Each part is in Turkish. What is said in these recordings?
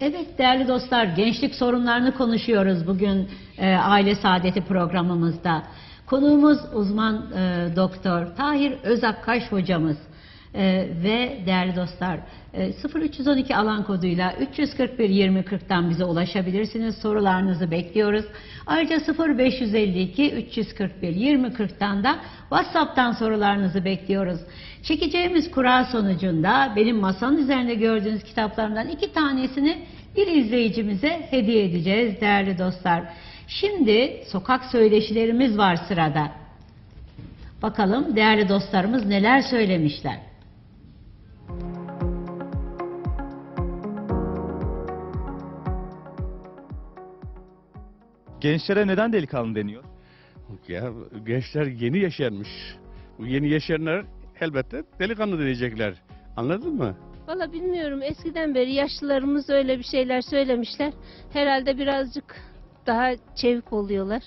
Evet değerli dostlar, gençlik sorunlarını konuşuyoruz bugün e, Aile Saadeti programımızda. Konuğumuz uzman e, doktor Tahir Özakkaş hocamız. E, ve değerli dostlar e, 0312 alan koduyla 341 2040'tan bize ulaşabilirsiniz. Sorularınızı bekliyoruz. Ayrıca 0552 341 2040'tan da WhatsApp'tan sorularınızı bekliyoruz. Çekeceğimiz kura sonucunda benim masanın üzerinde gördüğünüz kitaplarımdan iki tanesini bir izleyicimize hediye edeceğiz değerli dostlar. Şimdi sokak söyleşilerimiz var sırada. Bakalım değerli dostlarımız neler söylemişler. Gençlere neden delikanlı deniyor? Ya gençler yeni yaşarmış. Bu yeni yaşayanlar elbette delikanlı diyecekler. Anladın mı? Valla bilmiyorum. Eskiden beri yaşlılarımız öyle bir şeyler söylemişler. Herhalde birazcık daha çevik oluyorlar.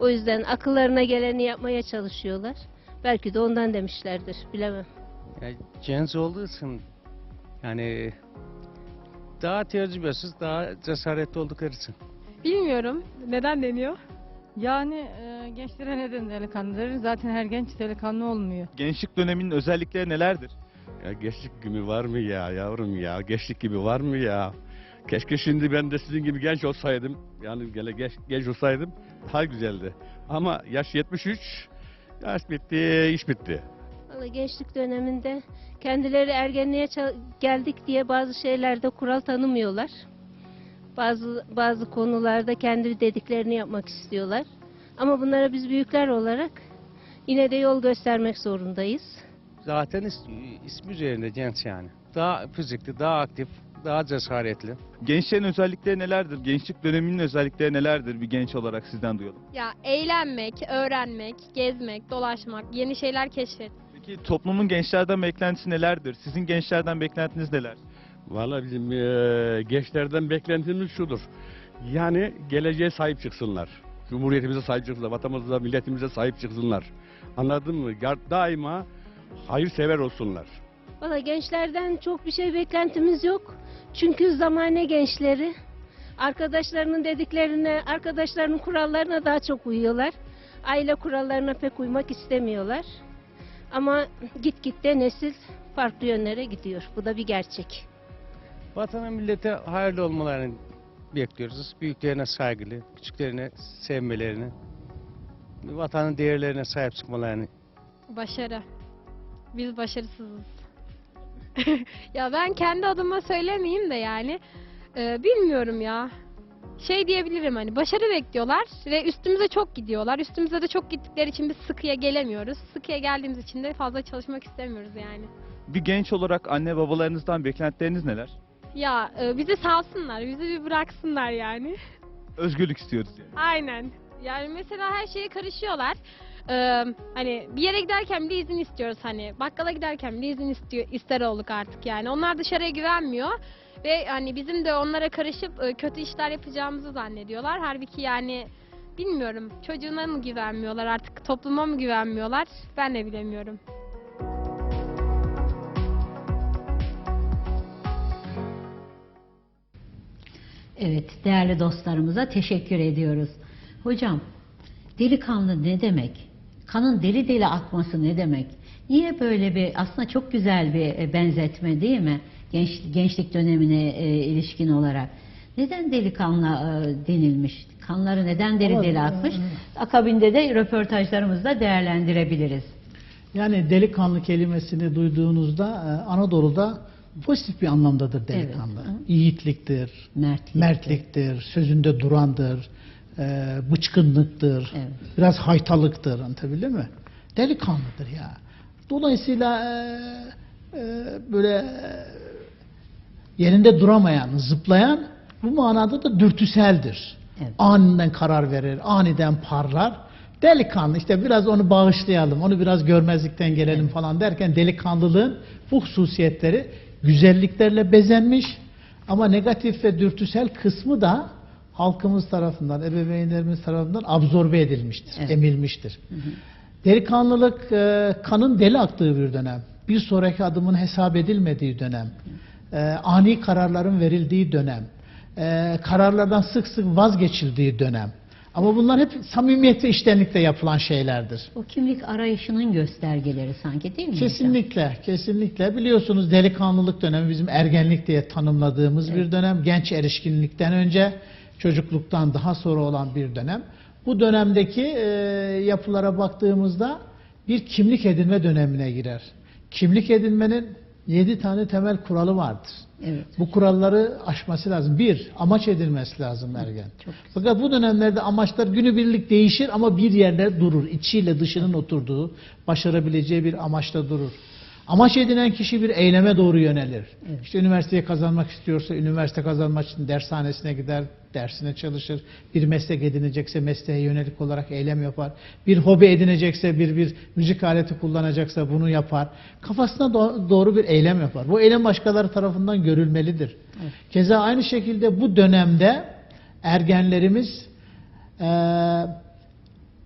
O yüzden akıllarına geleni yapmaya çalışıyorlar. Belki de ondan demişlerdir. Bilemem. Ya, genç olduğu için yani daha tecrübesiz, daha cesaretli oldukları için. Bilmiyorum. Neden deniyor? Yani e, gençlere neden delikanlı deriz? Zaten her genç delikanlı olmuyor. Gençlik döneminin özellikleri nelerdir? Ya gençlik gibi var mı ya yavrum ya? Gençlik gibi var mı ya? Keşke şimdi ben de sizin gibi genç olsaydım. Yani gele genç, genç olsaydım daha güzeldi. Ama yaş 73. Yaş bitti, iş bitti. Valla gençlik döneminde kendileri ergenliğe geldik diye bazı şeylerde kural tanımıyorlar. Bazı bazı konularda kendi dediklerini yapmak istiyorlar. Ama bunlara biz büyükler olarak yine de yol göstermek zorundayız. Zaten is, ismi üzerinde genç yani. Daha fizikli, daha aktif, daha cesaretli. Gençlerin özellikleri nelerdir? Gençlik döneminin özellikleri nelerdir? Bir genç olarak sizden duyalım. Ya eğlenmek, öğrenmek, gezmek, dolaşmak, yeni şeyler keşfet. Peki toplumun gençlerden beklentisi nelerdir? Sizin gençlerden beklentiniz neler? Vallahi bizim eee, gençlerden beklentimiz şudur. Yani geleceğe sahip çıksınlar. Cumhuriyetimize sahip çıksınlar, vatanımıza, milletimize sahip çıksınlar. Anladın mı? Daima hayırsever olsunlar. Valla gençlerden çok bir şey beklentimiz yok. Çünkü zamane gençleri arkadaşlarının dediklerine, arkadaşlarının kurallarına daha çok uyuyorlar. Aile kurallarına pek uymak istemiyorlar. Ama git git de nesil farklı yönlere gidiyor. Bu da bir gerçek. Vatana millete hayırlı olmalarını bekliyoruz. Büyüklerine saygılı, küçüklerine sevmelerini, vatanın değerlerine sahip çıkmalarını Başarı. Biz başarısızız. ya ben kendi adıma söylemeyeyim de yani. e, bilmiyorum ya. Şey diyebilirim hani başarı bekliyorlar ve üstümüze çok gidiyorlar. Üstümüze de çok gittikleri için biz sıkıya gelemiyoruz. Sıkıya geldiğimiz için de fazla çalışmak istemiyoruz yani. Bir genç olarak anne babalarınızdan beklentileriniz neler? Ya e, bizi salsınlar, bizi bir bıraksınlar yani. Özgürlük istiyoruz yani. Aynen. Yani mesela her şeye karışıyorlar. Ee, hani bir yere giderken bile izin istiyoruz hani. Bakkala giderken bile izin istiyor, ister olduk artık yani. Onlar dışarıya güvenmiyor. Ve hani bizim de onlara karışıp e, kötü işler yapacağımızı zannediyorlar. Halbuki yani bilmiyorum çocuğuna mı güvenmiyorlar artık topluma mı güvenmiyorlar ben de bilemiyorum. Evet değerli dostlarımıza teşekkür ediyoruz. Hocam delikanlı ne demek? Kanın deli deli akması ne demek? Niye böyle bir aslında çok güzel bir e, benzetme değil mi? Genç, gençlik dönemine e, ilişkin olarak. Neden delikanlı e, denilmiş? Kanları neden deli deli akmış? Akabinde de röportajlarımızda değerlendirebiliriz. Yani delikanlı kelimesini duyduğunuzda e, Anadolu'da pozitif bir anlamdadır delikanlı. Evet. Yiğitliktir, Mertlik. mertliktir, sözünde durandır, e, bıçkınlıktır, Evet. biraz haytalıktır anlatabildim mi? Delikanlıdır ya. Dolayısıyla e, e, böyle e, yerinde duramayan, zıplayan bu manada da dürtüseldir. Evet. Aniden karar verir, aniden parlar. Delikanlı işte biraz onu bağışlayalım, onu biraz görmezlikten gelelim falan derken delikanlılığın bu hususiyetleri güzelliklerle bezenmiş ama negatif ve dürtüsel kısmı da halkımız tarafından, ebeveynlerimiz tarafından absorbe edilmiştir, Evet. emilmiştir. Delikanlılık e, kanın deli aktığı bir dönem. Bir sonraki adımın hesap edilmediği dönem. e, ani kararların verildiği dönem, e, kararlardan sık sık vazgeçildiği dönem. Ama bunlar hep samimiyet ve içtenlikle yapılan şeylerdir. O kimlik arayışının göstergeleri sanki değil mi? hocam? Kesinlikle, kesinlikle. Biliyorsunuz delikanlılık dönemi bizim ergenlik diye tanımladığımız bir dönem. Genç erişkinlikten önce, çocukluktan daha sonra olan bir dönem. Bu dönemdeki e, yapılara baktığımızda bir kimlik edinme dönemine girer. Kimlik edinmenin yedi tane temel kuralı vardır. Evet. Bu kuralları aşması lazım. Bir, amaç edilmesi lazım ergen. Çok Fakat bu dönemlerde amaçlar günübirlik değişir ama bir yerde durur. İçiyle dışının oturduğu, başarabileceği bir amaçta durur. Amaç edinen kişi bir eyleme doğru yönelir. İşte üniversiteyi kazanmak istiyorsa üniversite kazanmak için dershanesine gider, dersine çalışır. Bir meslek edinecekse mesleğe yönelik olarak eylem yapar. Bir hobi edinecekse, bir bir müzik aleti kullanacaksa bunu yapar. Kafasına do- doğru bir eylem yapar. Bu eylem başkaları tarafından görülmelidir. Keza aynı şekilde bu dönemde ergenlerimiz eee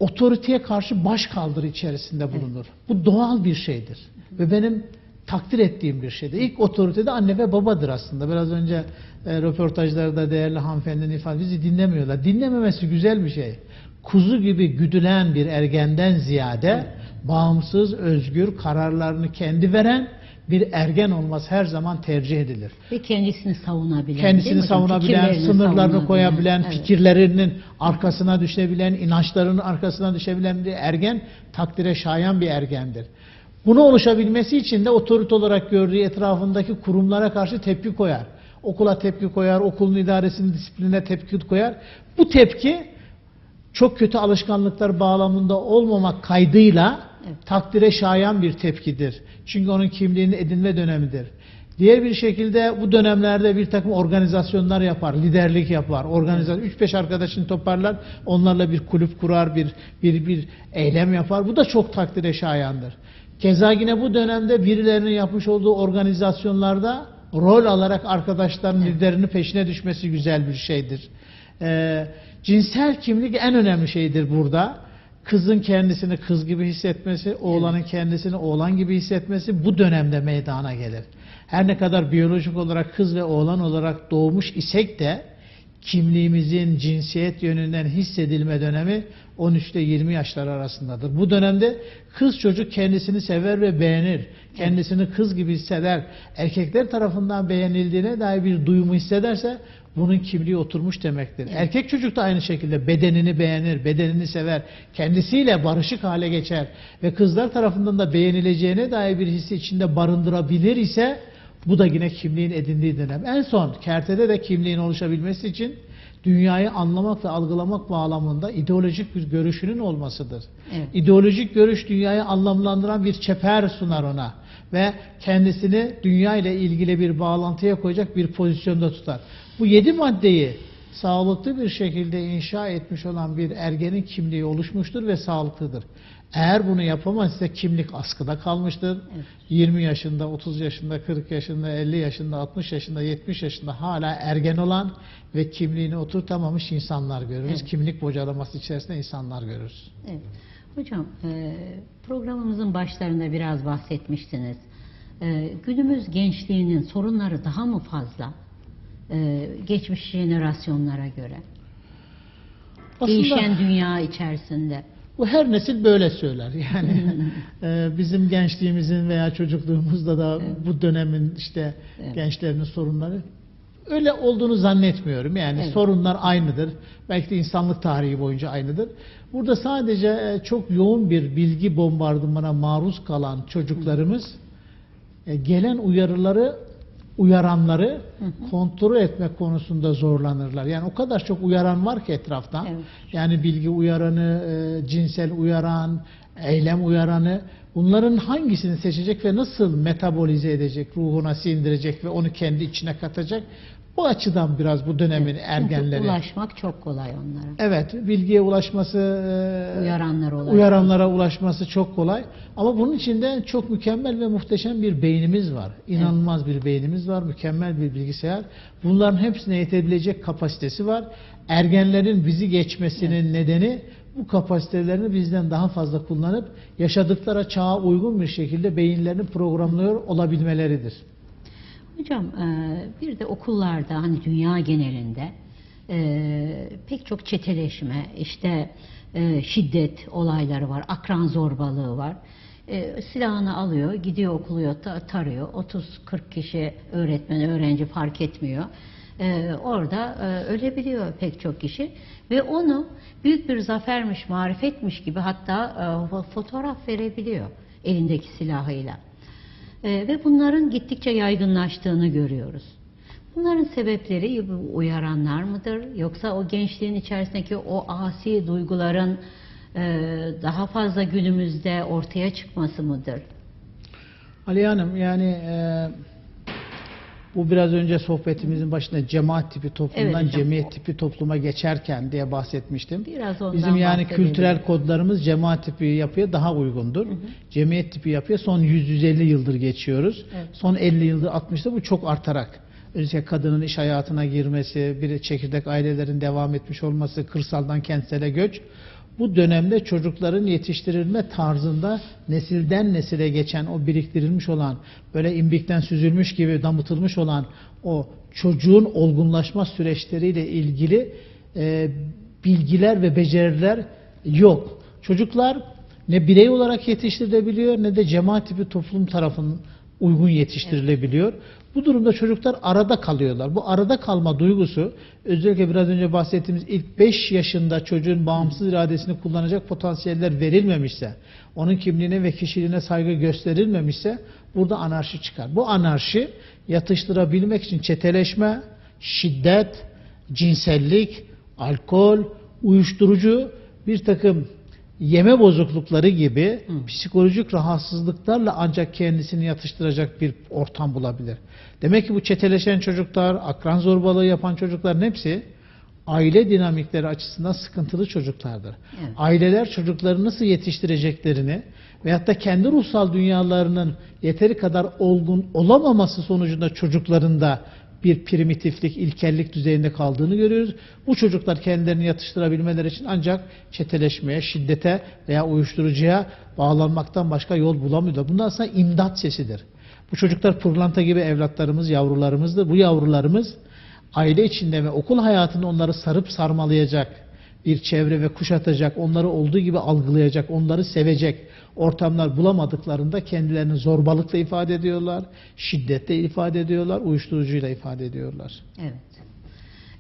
otoriteye karşı baş kaldırı içerisinde bulunur. Bu doğal bir şeydir. Ve benim takdir ettiğim bir şeydir. İlk otorite de anne ve babadır aslında. Biraz önce e, röportajlarda değerli hanımefendinin ifade bizi dinlemiyorlar. Dinlememesi güzel bir şey. Kuzu gibi güdülen bir ergenden ziyade bağımsız, özgür, kararlarını kendi veren bir ergen olması her zaman tercih edilir Ve kendisini savunabilen. kendisini savunabilen, sınırlarını koyabilen, Evet. fikirlerinin arkasına düşebilen, inançlarının arkasına düşebilen bir ergen takdire şayan bir ergendir. Bunu oluşabilmesi için de otorite olarak gördüğü etrafındaki kurumlara karşı tepki koyar. Okula tepki koyar, okulun idaresinin disipline tepki koyar. Bu tepki çok kötü alışkanlıklar bağlamında olmamak kaydıyla takdire şayan bir tepkidir. Çünkü onun kimliğini edinme dönemidir. Diğer bir şekilde bu dönemlerde bir takım organizasyonlar yapar, liderlik yapar. Organizasyon 3-5 arkadaşını toparlar, onlarla bir kulüp kurar, bir bir bir eylem yapar. Bu da çok takdire şayandır. Keza yine bu dönemde birilerinin yapmış olduğu organizasyonlarda rol alarak arkadaşların liderinin peşine düşmesi güzel bir şeydir. Ee, cinsel kimlik en önemli şeydir burada. Kızın kendisini kız gibi hissetmesi, oğlanın kendisini oğlan gibi hissetmesi bu dönemde meydana gelir. Her ne kadar biyolojik olarak kız ve oğlan olarak doğmuş isek de kimliğimizin cinsiyet yönünden hissedilme dönemi 13 ile 20 yaşlar arasındadır. Bu dönemde kız çocuk kendisini sever ve beğenir. Kendisini kız gibi hisseder. Erkekler tarafından beğenildiğine dair bir duyumu hissederse bunun kimliği oturmuş demektir. Erkek çocuk da aynı şekilde bedenini beğenir, bedenini sever, kendisiyle barışık hale geçer ve kızlar tarafından da beğenileceğine dair bir hissi içinde barındırabilir ise bu da yine kimliğin edindiği dönem. En son kertede de kimliğin oluşabilmesi için dünyayı anlamak ve algılamak bağlamında ideolojik bir görüşünün olmasıdır. Evet. İdeolojik görüş dünyayı anlamlandıran bir çeper sunar ona ve kendisini dünya ile ilgili bir bağlantıya koyacak bir pozisyonda tutar. Bu yedi maddeyi sağlıklı bir şekilde inşa etmiş olan bir ergenin kimliği oluşmuştur ve sağlıklıdır. Eğer bunu yapamazsa kimlik askıda kalmıştır. 20 yaşında, 30 yaşında, 40 yaşında, 50 yaşında, 60 yaşında, 70 yaşında hala ergen olan ve kimliğini oturtamamış insanlar görürüz. Evet. Kimlik bocalaması içerisinde insanlar görürüz. Evet. Hocam e, programımızın başlarında biraz bahsetmiştiniz. E, günümüz gençliğinin sorunları daha mı fazla e, geçmiş jenerasyonlara göre? Değişen dünya içerisinde. Bu her nesil böyle söyler. Yani e, bizim gençliğimizin veya çocukluğumuzda da bu dönemin işte Evet. gençlerinin sorunları öyle olduğunu zannetmiyorum. Yani Evet. sorunlar aynıdır. Belki de insanlık tarihi boyunca aynıdır. Burada sadece e, çok yoğun bir bilgi bombardımana maruz kalan çocuklarımız e, gelen uyarıları uyaranları kontrol etmek konusunda zorlanırlar. Yani o kadar çok uyaran var ki etrafta. Evet. Yani bilgi uyaranı, e, cinsel uyaran, eylem uyaranı. Bunların hangisini seçecek ve nasıl metabolize edecek, ruhuna sindirecek ve onu kendi içine katacak? Bu açıdan biraz bu dönemin Çünkü ergenleri. ulaşmak çok kolay onlara. Evet, bilgiye ulaşması, e, Uyaranlara ulaşmak. uyaranlara ulaşması çok kolay. Ama bunun içinde çok mükemmel ve muhteşem bir beynimiz var. İnanılmaz bir beynimiz var, mükemmel bir bilgisayar. Bunların hepsine yetebilecek kapasitesi var. Ergenlerin bizi geçmesinin nedeni bu kapasitelerini bizden daha fazla kullanıp yaşadıkları çağa uygun bir şekilde beyinlerini programlıyor olabilmeleridir. Hocam e, bir de okullarda hani dünya genelinde e, pek çok çeteleşme, işte e, şiddet olayları var, akran zorbalığı var. Silahını alıyor, gidiyor okuluyor, ta- tarıyor. 30-40 kişi öğretmen, öğrenci fark etmiyor. Orada ölebiliyor pek çok kişi ve onu büyük bir zafermiş, marifetmiş gibi hatta fotoğraf verebiliyor elindeki silahıyla. Ee, ve bunların gittikçe yaygınlaştığını görüyoruz. Bunların sebepleri uyaranlar mıdır? Yoksa o gençliğin içerisindeki o asi duyguların e, daha fazla günümüzde ortaya çıkması mıdır? Ali Hanım yani e, bu biraz önce sohbetimizin başında cemaat tipi toplumdan Evet cemiyet tipi topluma geçerken diye bahsetmiştim. Biraz ondan Bizim yani kültürel kodlarımız cemaat tipi yapıya daha uygundur. Cemiyet tipi yapıya son 100-150 yıldır geçiyoruz. Evet. Son 50 yıldır 60'da bu çok artarak. Özellikle kadının iş hayatına girmesi, bir çekirdek ailelerin devam etmiş olması, kırsaldan kentsele göç. Bu dönemde çocukların yetiştirilme tarzında nesilden nesile geçen o biriktirilmiş olan böyle imbikten süzülmüş gibi damıtılmış olan o çocuğun olgunlaşma süreçleriyle ilgili e, bilgiler ve beceriler yok. Çocuklar ne birey olarak yetiştirilebiliyor ne de cemaat tipi toplum tarafından uygun yetiştirilebiliyor. Bu durumda çocuklar arada kalıyorlar. Bu arada kalma duygusu özellikle biraz önce bahsettiğimiz ilk 5 yaşında çocuğun bağımsız iradesini kullanacak potansiyeller verilmemişse, onun kimliğine ve kişiliğine saygı gösterilmemişse burada anarşi çıkar. Bu anarşi yatıştırabilmek için çeteleşme, şiddet, cinsellik, alkol, uyuşturucu bir takım yeme bozuklukları gibi psikolojik rahatsızlıklarla ancak kendisini yatıştıracak bir ortam bulabilir. Demek ki bu çeteleşen çocuklar, akran zorbalığı yapan çocukların hepsi aile dinamikleri açısından sıkıntılı çocuklardır. Evet. Aileler çocukları nasıl yetiştireceklerini veyahut da kendi ruhsal dünyalarının yeteri kadar olgun olamaması sonucunda çocuklarında bir primitiflik, ilkellik düzeyinde kaldığını görüyoruz. Bu çocuklar kendilerini yatıştırabilmeleri için ancak çeteleşmeye, şiddete veya uyuşturucuya bağlanmaktan başka yol bulamıyorlar. Bunlar aslında imdat sesidir. Bu çocuklar pırlanta gibi evlatlarımız, yavrularımızdır. Bu yavrularımız aile içinde ve okul hayatında onları sarıp sarmalayacak bir çevre ve kuşatacak, onları olduğu gibi algılayacak, onları sevecek ortamlar bulamadıklarında kendilerini zorbalıkla ifade ediyorlar, şiddetle ifade ediyorlar, uyuşturucuyla ifade ediyorlar. Evet.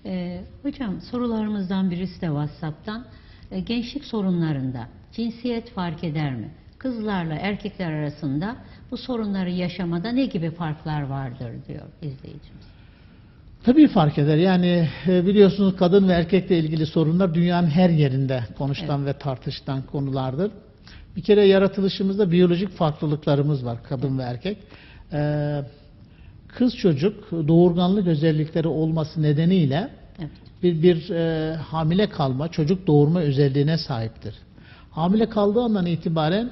Ee, hocam sorularımızdan birisi de WhatsApp'tan. Ee, gençlik sorunlarında cinsiyet fark eder mi? Kızlarla erkekler arasında bu sorunları yaşamada ne gibi farklar vardır diyor izleyicimiz. Tabii fark eder. Yani e, biliyorsunuz kadın ve erkekle ilgili sorunlar dünyanın her yerinde konuşulan ve tartışılan konulardır. Bir kere yaratılışımızda biyolojik farklılıklarımız var kadın ve erkek. Ee, kız çocuk doğurganlık özellikleri olması nedeniyle Evet. bir, bir e, hamile kalma, çocuk doğurma özelliğine sahiptir. Hamile kaldığı andan itibaren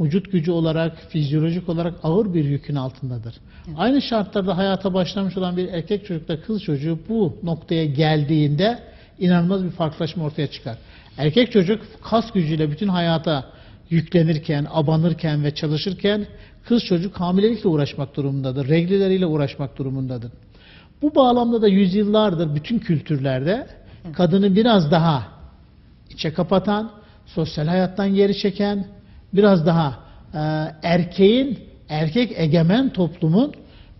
vücut gücü olarak, fizyolojik olarak ağır bir yükün altındadır. Aynı şartlarda hayata başlamış olan bir erkek çocukla kız çocuğu bu noktaya geldiğinde inanılmaz bir farklılaşma ortaya çıkar. Erkek çocuk kas gücüyle bütün hayata yüklenirken, abanırken ve çalışırken kız çocuk hamilelikle uğraşmak durumundadır, reglileriyle uğraşmak durumundadır. Bu bağlamda da yüzyıllardır bütün kültürlerde kadını biraz daha içe kapatan, sosyal hayattan geri çeken, biraz daha e, erkeğin, erkek egemen toplumun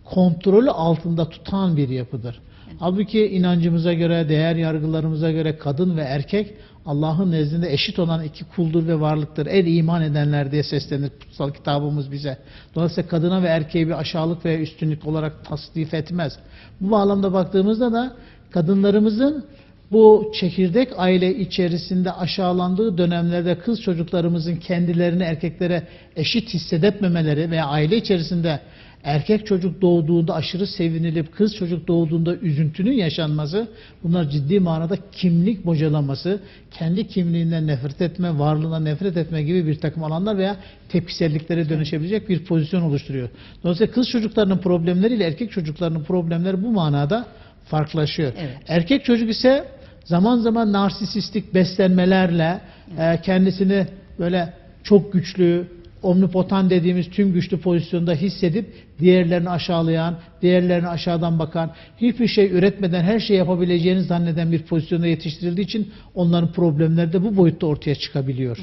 kontrolü altında tutan bir yapıdır. Halbuki inancımıza göre, değer yargılarımıza göre kadın ve erkek Allah'ın nezdinde eşit olan iki kuldur ve varlıktır. El iman edenler diye seslenir kutsal kitabımız bize. Dolayısıyla kadına ve erkeği bir aşağılık veya üstünlük olarak tasnif etmez. Bu bağlamda baktığımızda da kadınlarımızın bu çekirdek aile içerisinde aşağılandığı dönemlerde kız çocuklarımızın kendilerini erkeklere eşit hissedetmemeleri veya aile içerisinde erkek çocuk doğduğunda aşırı sevinilip kız çocuk doğduğunda üzüntünün yaşanması bunlar ciddi manada kimlik bocalaması, kendi kimliğinden nefret etme, varlığına nefret etme gibi bir takım alanlar veya tepkiselliklere dönüşebilecek bir pozisyon oluşturuyor. Dolayısıyla kız çocuklarının problemleriyle erkek çocuklarının problemleri bu manada farklılaşıyor. Evet. Erkek çocuk ise zaman zaman narsisistik beslenmelerle e, kendisini böyle çok güçlü, omnipotan dediğimiz tüm güçlü pozisyonda hissedip diğerlerini aşağılayan, diğerlerini aşağıdan bakan, hiçbir şey üretmeden her şeyi yapabileceğini zanneden bir pozisyonda yetiştirildiği için onların problemleri de bu boyutta ortaya çıkabiliyor.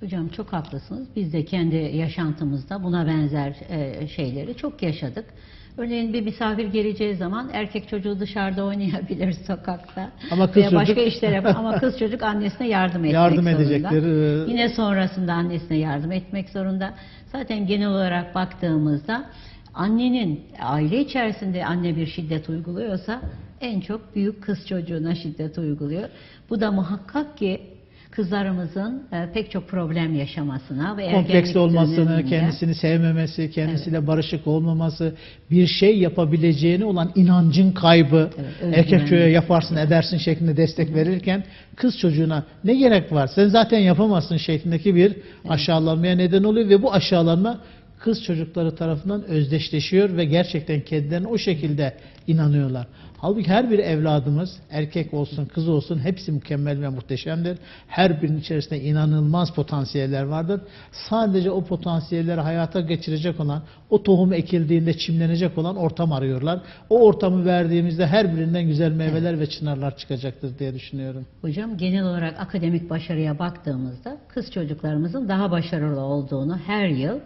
Hocam çok haklısınız. Biz de kendi yaşantımızda buna benzer e, şeyleri çok yaşadık. Örneğin bir misafir geleceği zaman erkek çocuğu dışarıda oynayabilir sokakta. Ama kız veya başka işler yapar. Ama kız çocuk annesine yardım etmek Yardım zorunda. edecektir, ee, Yine sonrasında annesine yardım etmek zorunda. Zaten genel olarak baktığımızda annenin aile içerisinde anne bir şiddet uyguluyorsa en çok büyük kız çocuğuna şiddet uyguluyor. Bu da muhakkak ki kızlarımızın e, pek çok problem yaşamasına ve kompleksli olmasını, döneminde- kendisini sevmemesi, kendisiyle barışık olmaması, bir şey yapabileceğine olan inancın kaybı, Evet, erkek çocuğa yaparsın edersin şeklinde destek verirken kız çocuğuna ne gerek var? Sen zaten yapamazsın şeklindeki bir aşağılanmaya neden oluyor ve bu aşağılanma kız çocukları tarafından özdeşleşiyor ve gerçekten kendilerine o şekilde inanıyorlar. Halbuki her bir evladımız erkek olsun kız olsun hepsi mükemmel ve muhteşemdir. Her birinin içerisinde inanılmaz potansiyeller vardır. Sadece o potansiyelleri hayata geçirecek olan, o tohum ekildiğinde çimlenecek olan ortam arıyorlar. O ortamı verdiğimizde her birinden güzel meyveler ve çınarlar çıkacaktır diye düşünüyorum. Hocam genel olarak akademik başarıya baktığımızda kız çocuklarımızın daha başarılı olduğunu her yıl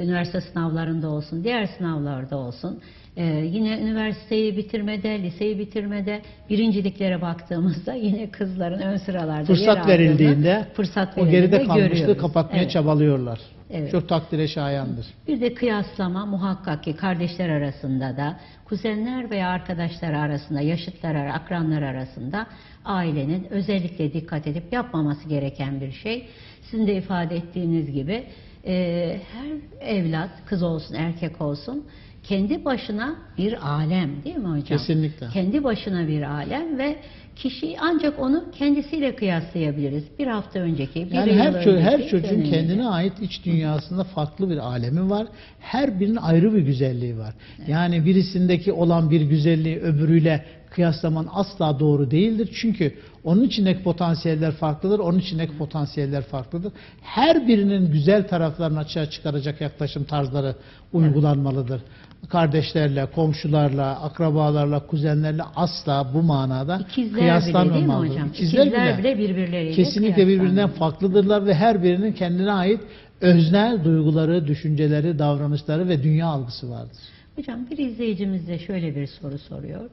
üniversite sınavlarında olsun, diğer sınavlarda olsun, e, yine üniversiteyi bitirmede, liseyi bitirmede birinciliklere baktığımızda yine kızların ön sıralarda yer Fırsat aldığını, verildiğinde fırsat o geride kalmışlığı görüyoruz. kapatmaya Evet. çabalıyorlar. Evet. Çok takdire şayandır. Bir de kıyaslama muhakkak ki kardeşler arasında da, kuzenler veya arkadaşlar arasında, yaşıtlar, akranlar arasında ailenin özellikle dikkat edip yapmaması gereken bir şey. Sizin de ifade ettiğiniz gibi e, her evlat, kız olsun erkek olsun, kendi başına bir alem değil mi hocam? Kesinlikle. Kendi başına bir alem ve kişi ancak onu kendisiyle kıyaslayabiliriz. Bir hafta önceki, bir Yani yıl her, ço- her önceki çocuğun dönemiyle. kendine ait iç dünyasında farklı bir alemi var. Her birinin ayrı bir güzelliği var. Yani birisindeki olan bir güzelliği öbürüyle kıyaslaman asla doğru değildir. Çünkü onun içindeki potansiyeller farklıdır, onun içindeki potansiyeller farklıdır. Her birinin güzel taraflarını açığa çıkaracak yaklaşım tarzları uygulanmalıdır. Kardeşlerle, komşularla, akrabalarla, kuzenlerle asla bu manada İkizler bile değil mi? İkizler İkizler, bile. bile birbirleriyle Kesinlikle birbirinden farklıdırlar ve her birinin kendine ait öznel duyguları, düşünceleri, davranışları ve dünya algısı vardır. Hocam bir izleyicimiz de şöyle bir soru soruyor.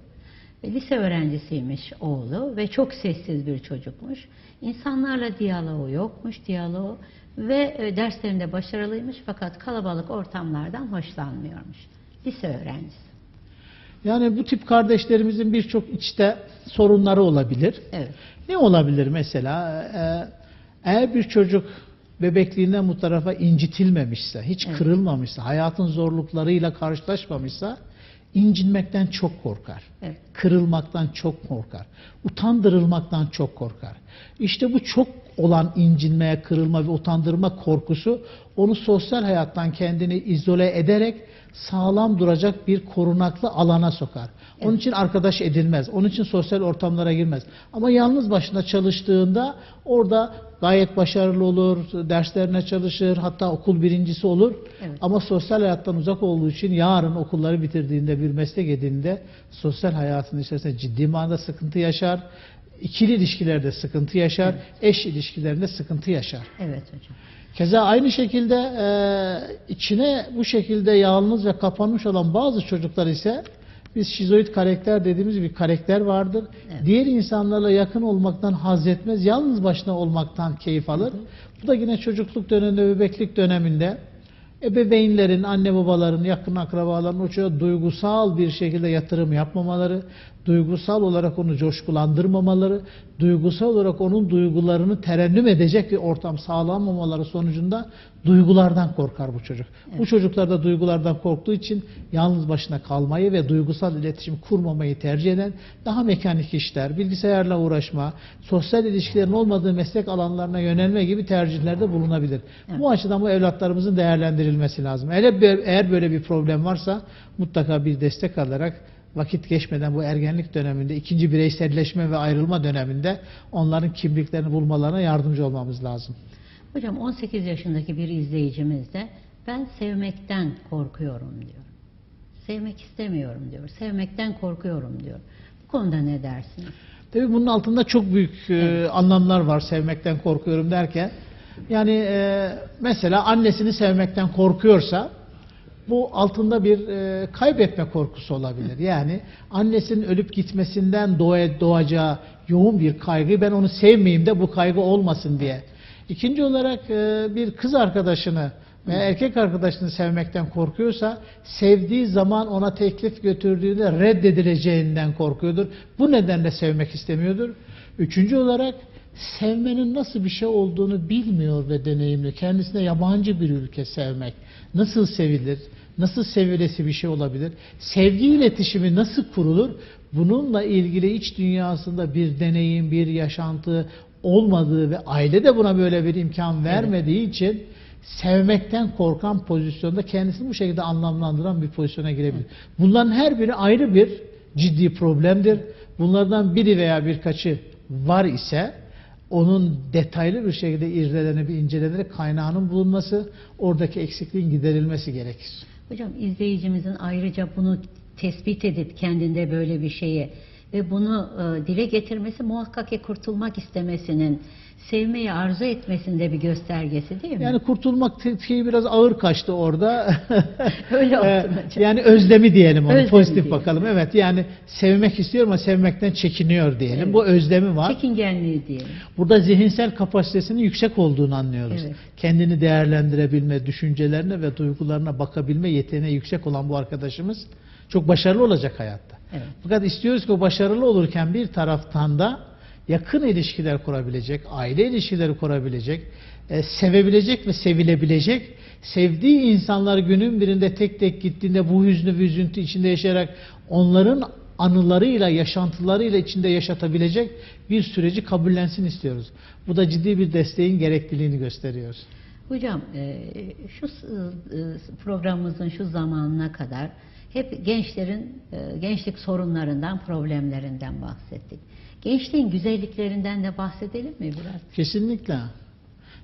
E, Lise öğrencisiymiş oğlu ve çok sessiz bir çocukmuş. İnsanlarla diyaloğu yokmuş, diyaloğu ve e, derslerinde başarılıymış fakat kalabalık ortamlardan hoşlanmıyormuş. Lise öğrencisi. Yani bu tip kardeşlerimizin birçok içte sorunları olabilir. Evet. Ne olabilir mesela? Ee, Eğer bir çocuk bebekliğinden bu tarafa incitilmemişse, hiç Evet. kırılmamışsa, hayatın zorluklarıyla karşılaşmamışsa incinmekten çok korkar. Evet. Kırılmaktan çok korkar. Utandırılmaktan çok korkar. İşte bu çok olan incinmeye, kırılma ve utandırma korkusu onu sosyal hayattan kendini izole ederek sağlam duracak bir korunaklı alana sokar. Onun için arkadaş edilmez. Onun için sosyal ortamlara girmez. Ama yalnız başına çalıştığında orada gayet başarılı olur, derslerine çalışır, hatta okul birincisi olur. Evet. Ama sosyal hayattan uzak olduğu için yarın okulları bitirdiğinde, bir meslek edindiğinde sosyal hayatın içerisinde ciddi manada sıkıntı yaşar. İkili ilişkilerde sıkıntı yaşar, eş ilişkilerinde sıkıntı yaşar. Evet hocam. Keza aynı şekilde e, içine bu şekilde yalnız ve kapanmış olan bazı çocuklar ise biz şizoid karakter dediğimiz bir karakter vardır. Diğer insanlarla yakın olmaktan haz etmez, yalnız başına olmaktan keyif alır. Bu da yine çocukluk döneminde, bebeklik döneminde ebeveynlerin, anne babaların, yakın akrabaların o çocuğa duygusal bir şekilde yatırım yapmamaları, duygusal olarak onu coşkulandırmamaları, duygusal olarak onun duygularını terennüm edecek bir ortam sağlanmamaları sonucunda duygulardan korkar bu çocuk. Bu çocuklar da duygulardan korktuğu için yalnız başına kalmayı ve duygusal iletişim kurmamayı tercih eden daha mekanik işler, bilgisayarla uğraşma, sosyal ilişkilerin olmadığı meslek alanlarına yönelme gibi tercihlerde bulunabilir. Bu açıdan bu evlatlarımızın değerlendirilmesi lazım. Eğer böyle bir problem varsa mutlaka bir destek alarak vakit geçmeden bu ergenlik döneminde, ikinci bireyselleşme ve ayrılma döneminde onların kimliklerini bulmalarına yardımcı olmamız lazım. Hocam 18 yaşındaki bir izleyicimiz de ben sevmekten korkuyorum diyor. Sevmek istemiyorum diyor. Sevmekten korkuyorum diyor. Bu konuda ne dersiniz? Tabii bunun altında çok büyük e, anlamlar var sevmekten korkuyorum derken. Yani e, mesela annesini sevmekten korkuyorsa bu altında bir e, kaybetme korkusu olabilir. Yani annesinin ölüp gitmesinden doğa, doğacağı yoğun bir kaygı ben onu sevmeyeyim de bu kaygı olmasın diye. İkinci olarak e, bir kız arkadaşını veya erkek arkadaşını sevmekten korkuyorsa sevdiği zaman ona teklif götürdüğünde reddedileceğinden korkuyordur. Bu nedenle sevmek istemiyordur. Üçüncü olarak sevmenin nasıl bir şey olduğunu bilmiyor ve deneyimli. Kendisine yabancı bir ülke sevmek. Nasıl sevilir? Nasıl sevilesi bir şey olabilir? Sevgi iletişimi nasıl kurulur? Bununla ilgili iç dünyasında bir deneyim, bir yaşantı olmadığı ve aile de buna böyle bir imkan vermediği için sevmekten korkan pozisyonda kendisini bu şekilde anlamlandıran bir pozisyona girebilir. Bunların her biri ayrı bir ciddi problemdir. Bunlardan biri veya birkaçı var ise onun detaylı bir şekilde irdelenip incelenerek kaynağının bulunması, oradaki eksikliğin giderilmesi gerekir. Hocam izleyicimizin ayrıca bunu tespit edip kendinde böyle bir şeyi ve bunu e, dile getirmesi muhakkak ki kurtulmak istemesinin, sevmeyi arzu etmesinde bir göstergesi değil mi? Yani kurtulmak şeyi biraz ağır kaçtı orada. Öyle olsun Ee, hocam. Yani özlemi diyelim onu Özlemi pozitif diyelim. bakalım. Evet yani sevmek istiyor ama sevmekten çekiniyor diyelim. Evet. Bu özlemi var. Çekingenliği diyelim. Burada zihinsel kapasitesinin yüksek olduğunu anlıyoruz. Evet. Kendini değerlendirebilme, düşüncelerine ve duygularına bakabilme yeteneği yüksek olan bu arkadaşımız çok başarılı olacak hayatta. Evet. Fakat istiyoruz ki o başarılı olurken bir taraftan da yakın ilişkiler kurabilecek, aile ilişkileri kurabilecek, e, sevebilecek ve sevilebilecek, sevdiği insanlar günün birinde tek tek gittiğinde bu hüznü ve üzüntü içinde yaşayarak onların anılarıyla, yaşantılarıyla içinde yaşatabilecek bir süreci kabullensin istiyoruz. Bu da ciddi bir desteğin gerekliliğini gösteriyor. Hocam e, şu e, programımızın şu zamanına kadar hep gençlerin e, gençlik sorunlarından, problemlerinden bahsettik. Gençliğin güzelliklerinden de bahsedelim mi biraz? Kesinlikle.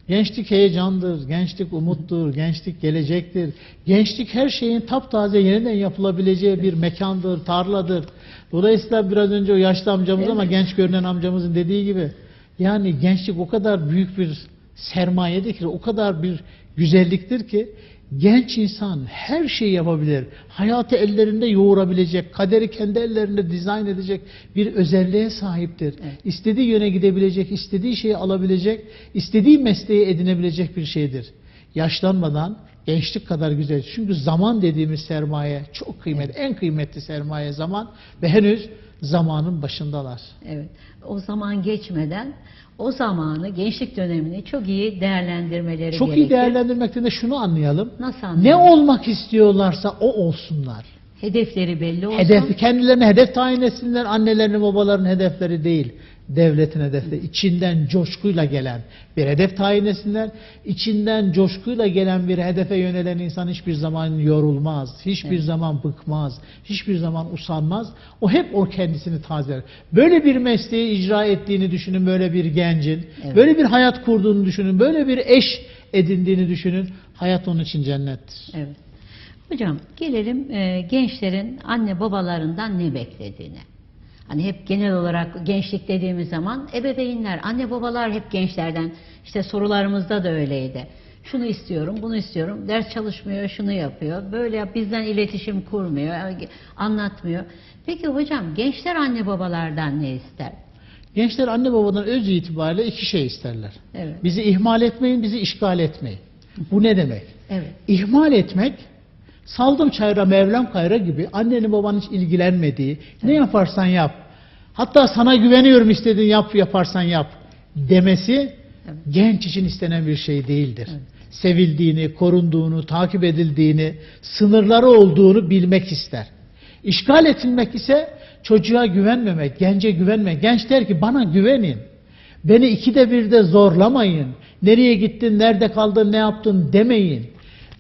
Gençlik heyecandır, gençlik umuttur, gençlik gelecektir. Gençlik her şeyin taptaze yeniden yapılabileceği bir mekandır, tarladır. Dolayısıyla biraz önce o yaşlı amcamız ama genç görünen amcamızın dediği gibi yani gençlik o kadar büyük bir sermayedir ki, o kadar bir güzelliktir ki genç insan her şeyi yapabilir. Hayatı ellerinde yoğurabilecek, kaderi kendi ellerinde dizayn edecek bir özelliğe sahiptir. İstediği yöne gidebilecek, istediği şeyi alabilecek, istediği mesleği edinebilecek bir şeydir. Yaşlanmadan gençlik kadar güzel. Çünkü zaman dediğimiz sermaye çok kıymetli. En kıymetli sermaye zaman ve henüz zamanın başındalar. Evet. O zaman geçmeden o zamanı, gençlik dönemini çok iyi değerlendirmeleri Çok gerekir. iyi değerlendirmekten de şunu anlayalım. Nasıl Ne anlayalım? olmak istiyorlarsa o olsunlar. Hedefleri belli olsun. Hedef, kendilerine hedef tayin etsinler. Annelerin, babaların hedefleri değil. Devletin hedefleri. içinden coşkuyla gelen bir hedef tayin etsinler. İçinden coşkuyla gelen bir hedefe yönelen insan hiçbir zaman yorulmaz. Hiçbir zaman bıkmaz. Hiçbir zaman usanmaz. O hep o kendisini tazeler. Böyle bir mesleği icra ettiğini düşünün böyle bir gencin. Evet. Böyle bir hayat kurduğunu düşünün. Böyle bir eş edindiğini düşünün. Hayat onun için cennettir. Evet. Hocam gelelim e, gençlerin anne babalarından ne beklediğine. Hani hep genel olarak gençlik dediğimiz zaman ebeveynler, anne babalar hep gençlerden işte sorularımızda da öyleydi. Şunu istiyorum, bunu istiyorum. Ders çalışmıyor, şunu yapıyor. Böyle yap- bizden iletişim kurmuyor, anlatmıyor. Peki hocam gençler anne babalardan ne ister? Gençler anne babadan öz itibariyle iki şey isterler. Evet. Bizi ihmal etmeyin, bizi işgal etmeyin. Bu ne demek? Evet. İhmal etmek, saldım çayra mevlam kayra gibi annenin babanın hiç ilgilenmediği, ne yaparsan yap. Hatta sana güveniyorum istediğin yap yaparsan yap demesi genç için istenen bir şey değildir. Sevildiğini, korunduğunu, takip edildiğini, sınırları olduğunu bilmek ister. İşgal edilmek ise çocuğa güvenmemek, gence güvenmemek. Genç der ki bana güvenin. Beni ikide birde zorlamayın. Nereye gittin, nerede kaldın, ne yaptın demeyin.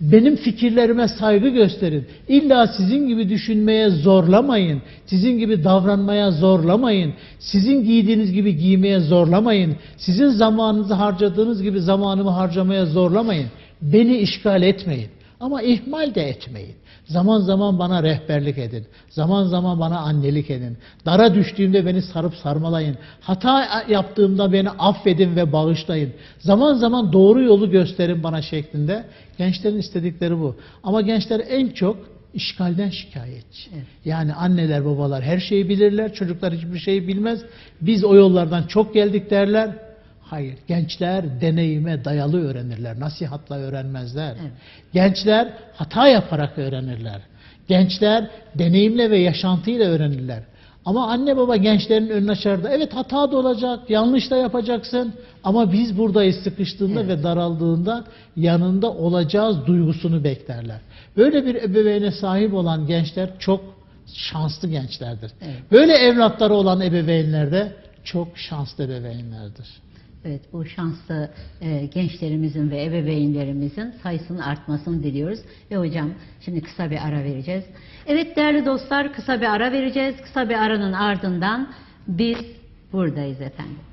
Benim fikirlerime saygı gösterin. İlla sizin gibi düşünmeye zorlamayın. Sizin gibi davranmaya zorlamayın. Sizin giydiğiniz gibi giymeye zorlamayın. Sizin zamanınızı harcadığınız gibi zamanımı harcamaya zorlamayın. Beni işgal etmeyin. Ama ihmal de etmeyin. Zaman zaman bana rehberlik edin. Zaman zaman bana annelik edin. Dara düştüğümde beni sarıp sarmalayın. Hata yaptığımda beni affedin ve bağışlayın. Zaman zaman doğru yolu gösterin bana şeklinde. Gençlerin istedikleri bu. Ama gençler en çok işgalden şikayetçi. Yani anneler babalar her şeyi bilirler. Çocuklar hiçbir şeyi bilmez. Biz o yollardan çok geldik derler. Hayır, gençler deneyime dayalı öğrenirler, nasihatla öğrenmezler. Evet. Gençler hata yaparak öğrenirler. Gençler deneyimle ve yaşantıyla öğrenirler. Ama anne baba gençlerin önünü açar da evet hata da olacak, yanlış da yapacaksın ama biz buradayız sıkıştığında ve daraldığında yanında olacağız duygusunu beklerler. Böyle bir ebeveyne sahip olan gençler çok şanslı gençlerdir. Evet. Böyle evlatları olan ebeveynler de çok şanslı ebeveynlerdir. Evet bu şanslı e, gençlerimizin ve ebeveynlerimizin sayısının artmasını diliyoruz. Ve hocam şimdi kısa bir ara vereceğiz. Evet değerli dostlar kısa bir ara vereceğiz. Kısa bir aranın ardından biz buradayız efendim.